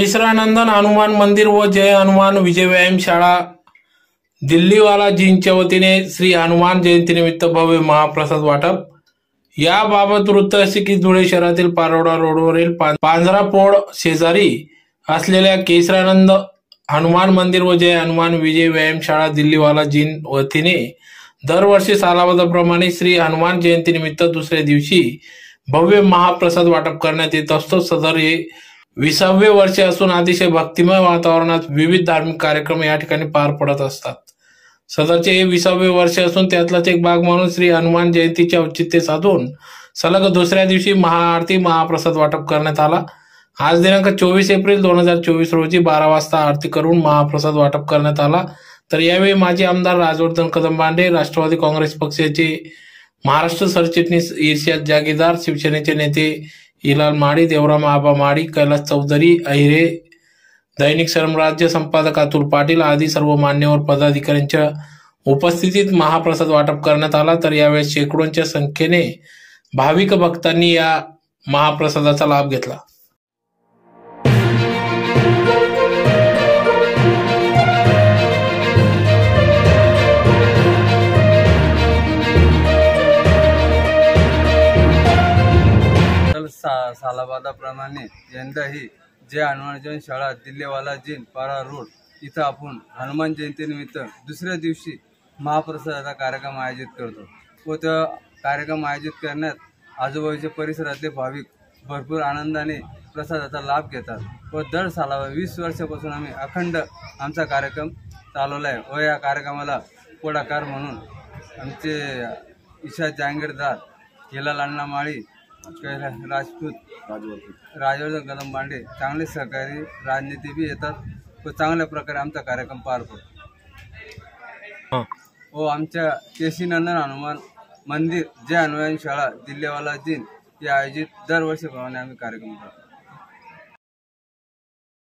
मिश्रानंदन हनुमान मंदिर व जय हनुमान विजय व्यायाम शाळा. दिल्लीवाला जींच्या वतीने श्री हनुमान जयंतीनिमित्त भव्य महाप्रसाद वाटप. याबाबत वृत्त असे की धुळे शहरातील पारोडा रोडवरील पां- शेजारी असलेल्या केसरानंद हनुमान मंदिर व जय हनुमान विजय व्यायाम शाळा दिल्लीवाला जीन वतीने दरवर्षी सालावदाप्रमाणे श्री हनुमान जयंतीनिमित्त दुसऱ्या दिवशी भव्य महाप्रसाद वाटप करण्यात येत असतो. सदर हे विसावे वर्ष असून अतिशय भक्तिमय वातावरणात विविध धार्मिक कार्यक्रम या ठिकाणी पार पडत असतात. सदरचे हे विसावे वर्ष असून त्यातलाच एक भाग म्हणून श्री हनुमान जयंतीचे औचित्य साधून सलग दुसऱ्या दिवशी महाआरती महाप्रसाद वाटप करण्यात आला. आज दिनांक चोवीस एप्रिल दोन हजार चोवीस रोजी बारा वाजता आरती करून महाप्रसाद वाटप करण्यात आला. तर यावेळी माजी आमदार राजवर्धन कदमबांडे राष्ट्रवादी काँग्रेस पक्षाचे महाराष्ट्र सरचिटणीस ईर्ष्याद जागीदार शिवसेनेचे नेते इलाल माडी देवराम आबा माडी कैलास चौधरी अहिरे दैनिक श्रमराज्य संपादक अतुल पाटील आदी सर्व मान्यवर पदाधिकाऱ्यांच्या उपस्थितीत महाप्रसाद वाटप करण्यात आला तर यावेळेस शेकडोंच्या संख्येने भाविक भक्तांनी या महाप्रसादाचा लाभ घेतला सालाबादाप्रमाणे यंदाही जय हनुमान जयंती शाळा दिल्लीवाला जीन पारा रोड इथं आपण हनुमान जयंतीनिमित्त दुसऱ्या दिवशी महाप्रसादाचा कार्यक्रम आयोजित करतो व त्या कार्यक्रम आयोजित करण्यात आजूबाजूच्या परिसरातले भाविक भरपूर आनंदाने प्रसादाचा लाभ घेतात व दर साला वीस वर्षापासून आम्ही अखंड आमचा कार्यक्रम चालवला आहे व या कार्यक्रमाला पुढाकार म्हणून आमचे ईशा जांगीरदार हिलाल अण्णा माळी राजपूत. राजवर्धन कदम बांडे चांगले सहकारी राजनीती बी येतात व चांगल्या प्रकारे आमचा कार्यक्रम पार पडतो. व आमच्या केशीनंदन हनुमान मंदिर जय हनुमान शाळा दिल्लेवाला जीन हे आयोजित दरवर्षीप्रमाणे आम्ही कार्यक्रम करतो.